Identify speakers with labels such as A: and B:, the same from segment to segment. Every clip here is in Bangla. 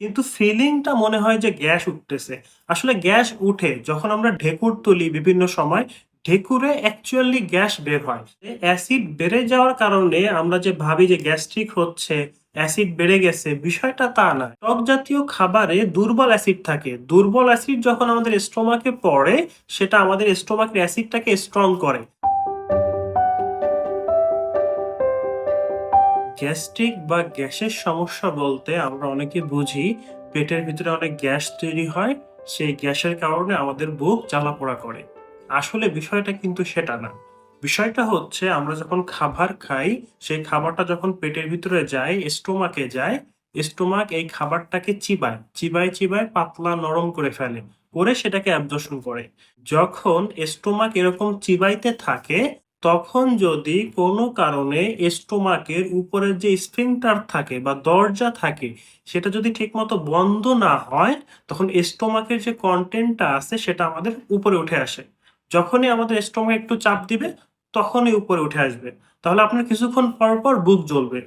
A: কিন্তু ফিলিংটা মনে হয় যে গ্যাস উঠতেছে। আসলে গ্যাস উঠে যখন আমরা ঢেকুর তুলি বিভিন্ন সময়, ঢেকুরে অ্যাকচুয়ালি গ্যাস বের হয়। অ্যাসিড বেড়ে যাওয়ার কারণে আমরা যে ভাবি যে গ্যাস্ট্রিক হচ্ছে অ্যাসিড বেড়ে গেছে, বিষয়টা তা না। টক জাতীয় খাবারে দুর্বল অ্যাসিড থাকে। দুর্বল অ্যাসিড যখন আমাদের স্টোমাকে পড়ে, সেটা আমাদের স্টোমাকের অ্যাসিডটাকে স্ট্রং করে। গ্যাস্ট্রিক বা গ্যাসের সমস্যা বলতে আমরা অনেকে বুঝি, পেটের ভিতরে অনেক গ্যাস তৈরি হয়, সেই গ্যাসের কারণে আমাদের বুক জ্বালাপোড়া করে। আসলে বিষয়টা কিন্তু সেটা না। বিষয়টা হচ্ছে আমরা যখন খাবার খাই, সেই খাবারটা যখন পেটের ভিতরে যায়, স্টোমাকে যায়, স্টোমাক এই খাবারটাকে চিবায় চিবায় চিবায় পাতলা নরম করে ফেলে, করে সেটাকে অ্যাবজর্শন করে। যখন স্টোমাক এরকম চিবাইতে থাকে তখন যদি কোনো কারণে স্টোমাকের উপরের যে স্ফিংটার থাকে বা দরজা থাকে, সেটা যদি ঠিকমতো বন্ধ না হয়, তখন স্টোমাকের যে কন্টেন্টটা আছে, সেটা আমাদের উপরে উঠে আসে। যখনই আমাদের স্টোমাক একটু চাপ দিবে, তখনই উপরে উঠে আসবে। তাহলে আপনার কিছুক্ষণ পর পর বুক জ্বলবে।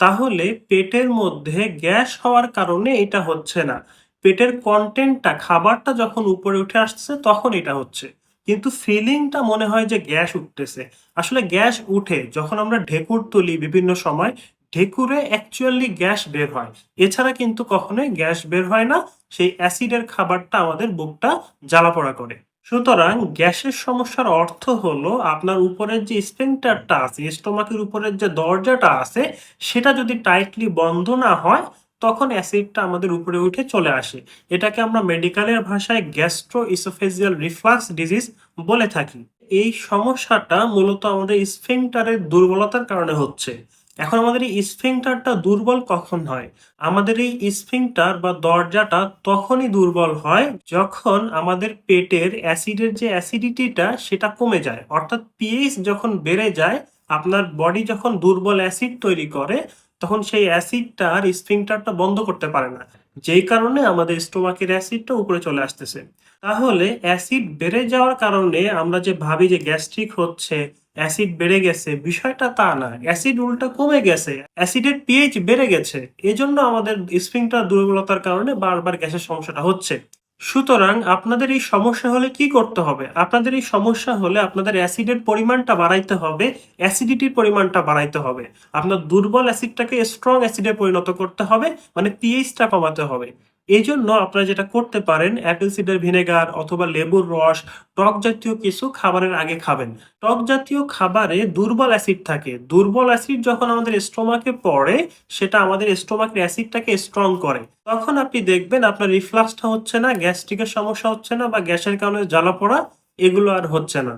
A: তাহলে পেটের মধ্যে গ্যাস হওয়ার কারণে এটা হচ্ছে না। পেটের কন্টেন্টটা খাবারটা যখন উপরে উঠে আসছে, তখন এটা হচ্ছে। কিন্তু ফিলিংটা মনে হয় যে গ্যাস উঠতেছে। আসলে গ্যাস উঠে যখন আমরা ঢেকুর তুলি বিভিন্ন সময়, ঢেকুরে অ্যাকচুয়ালি গ্যাস বের হয়। এছাড়া কিন্তু কখনোই গ্যাস বের হয় না, সেই অ্যাসিডের খাবারটা আমাদের বুকটা জ্বালাপোড়া করে। সুতরাং গ্যাসের সমস্যার অর্থ হলো আপনার উপরের যে স্পেন্টারটা আছে স্টোমাকের উপরের যে দরজাটা আছে, সেটা যদি টাইটলি বন্ধ না হয় তখন অ্যাসিডটা আমাদের উপরে উঠে চলে আসে। এটাকে আমরা মেডিকেলের ভাষায় গ্যাস্ট্রো ইসোফেজিয়াল রিফ্লাক্স ডিজিজ বলে থাকি। এই সমস্যাটা মূলত আমাদের স্ফিংটারের দুর্বলতার কারণে হচ্ছে। এখন আমাদের এই স্ফিংটারটা দুর্বল কখন হয়? আমাদের এই স্ফিংটার বা দরজাটা তখনই দুর্বল হয় যখন আমাদের পেটের অ্যাসিডের যে অ্যাসিডিটিটা সেটা কমে যায়। অর্থাৎ পিএইচ যখন বেড়ে যায়, আপনার বডি যখন দুর্বল অ্যাসিড তৈরি করে তখন সেই অ্যাসিডটা আর স্ফিংটারটা বন্ধ করতে পারে না। যেই কারণে আমাদের স্টোমাকের অ্যাসিডটা উপরে চলে আসতেছে। তাহলে অ্যাসিড বেড়ে যাওয়ার কারণে আমরা যে ভাবি যে গ্যাস্ট্রিক হচ্ছে, অ্যাসিড বেড়ে গেছে, বিষয়টা তা না। অ্যাসিড উল্টা কমে গেছে, অ্যাসিডের পিএইচ বেড়ে গেছে। এজন্য আমাদের স্ফিংটার দুর্বলতার কারণে বারবার গ্যাসের সমস্যাটা হচ্ছে। সুতরাং আপনাদের এই সমস্যা হলে কি করতে হবে? আপনাদের এই সমস্যা হলে আপনাদের অ্যাসিডের পরিমাণটা বাড়াইতে হবে, অ্যাসিডিটির পরিমাণটা বাড়াইতে হবে। আপনার দুর্বল অ্যাসিডটাকে স্ট্রং অ্যাসিডে পরিণত করতে হবে মানে পিএইচটা কমাতে হবে। এই জন্য আপনারা যেটা করতে পারেন অ্যাপেল সিডার ভিনেগার অথবা লেবুর রস, টক জাতীয় কিছু খাবারের আগে খাবেন। টক জাতীয় খাবারে দুর্বল অ্যাসিড থাকে। দুর্বল অ্যাসিড যখন আমাদের স্টোমাকে পড়ে, সেটা আমাদের স্টোমাকের অ্যাসিডটাকে স্ট্রং করে। তখন আপনি দেখবেন আপনার রিফ্লাক্সটা হচ্ছে না গ্যাস্ট্রিকের সমস্যা হচ্ছে না বা গ্যাসের কারণে জ্বালা পড়া, এগুলো আর হচ্ছে না।